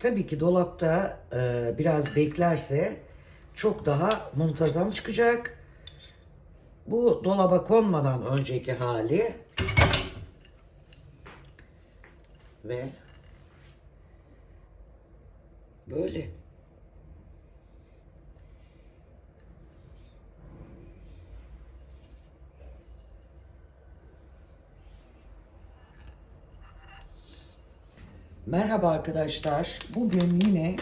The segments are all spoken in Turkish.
Tabii ki dolapta e, biraz beklerse çok daha muntazam çıkacak. Bu dolaba konmadan önceki hali ve böyle. Merhaba arkadaşlar. Bugün yine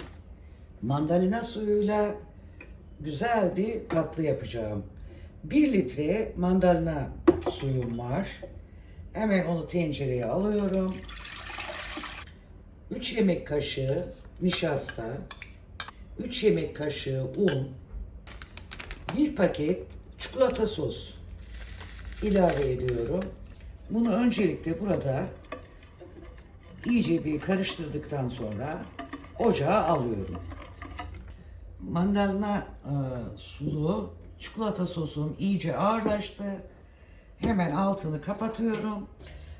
mandalina suyuyla güzel bir tatlı yapacağım. 1 litre mandalina suyum var. Hemen onu tencereye alıyorum. 3 yemek kaşığı nişasta, 3 yemek kaşığı un, 1 paket çikolata sos ilave ediyorum. Bunu öncelikle burada iyice bir karıştırdıktan sonra ocağa alıyorum. Mandalina e, sulu çikolata sosum iyice ağırlaştı. Hemen altını kapatıyorum.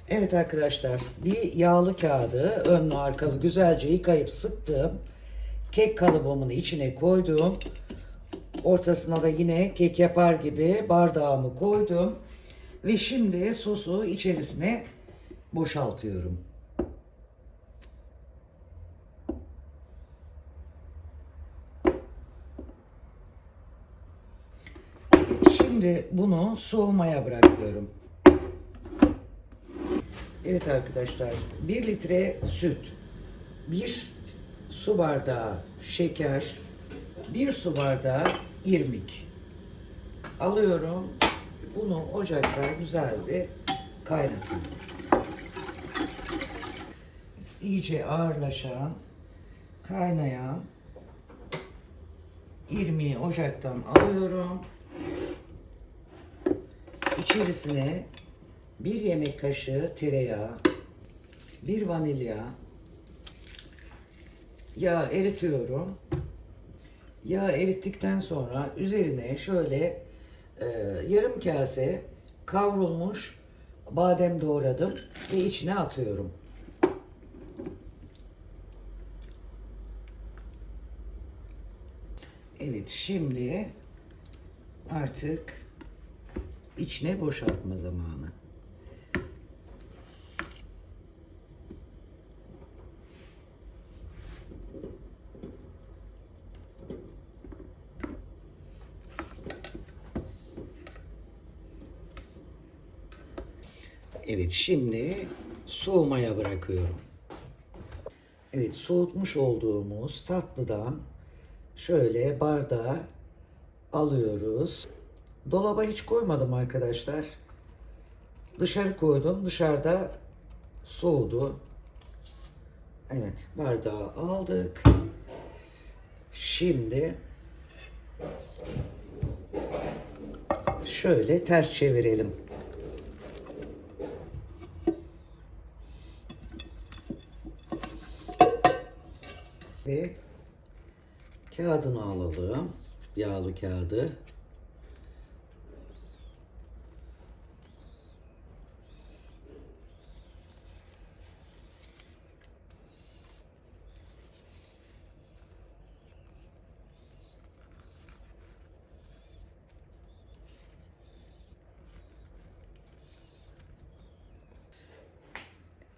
Evet arkadaşlar bir yağlı kağıdı önlü arkalı güzelce yıkayıp sıktım. Kek kalıbımın içine koydum. Ortasına da yine kek yapar gibi bardağımı koydum. Ve şimdi sosu içerisine boşaltıyorum. Şimdi bunu soğumaya bırakıyorum. Evet arkadaşlar 1 litre süt, 1 su bardağı şeker, 1 su bardağı irmik alıyorum. Bunu ocakta güzel bir kaynatıyorum. İyice ağırlaşan, kaynayan irmiği ocaktan alıyorum. İçerisine bir yemek kaşığı tereyağı, bir vanilya, yağ eritiyorum. Yağ erittikten sonra üzerine şöyle e, yarım kase kavrulmuş badem doğradım ve içine atıyorum. Evet şimdi artık içine boşaltma zamanı. Evet şimdi soğumaya bırakıyorum. Evet soğutmuş olduğumuz tatlıdan şöyle bardağa alıyoruz. Dolaba hiç koymadım arkadaşlar. Dışarı koydum. Dışarıda soğudu. Evet bardağı aldık. Şimdi şöyle ters çevirelim. Ve kağıdını alalım. Yağlı kağıdı.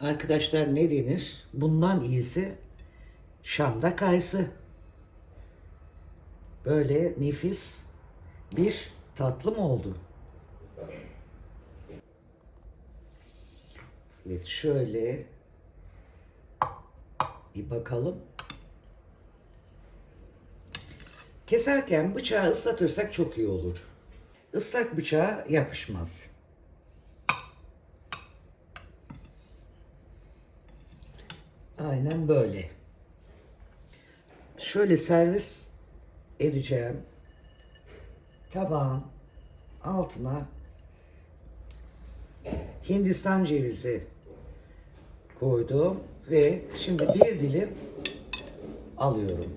Arkadaşlar ne denir? Bundan iyisi Şam'da kayısı. Böyle nefis bir tatlı mı oldu? Evet şöyle bir bakalım. Keserken bıçağı ıslatırsak çok iyi olur. Islak bıçağa yapışmaz. Aynen böyle. Şöyle servis edeceğim. Tabağın altına Hindistan cevizi koydum ve şimdi bir dilim alıyorum.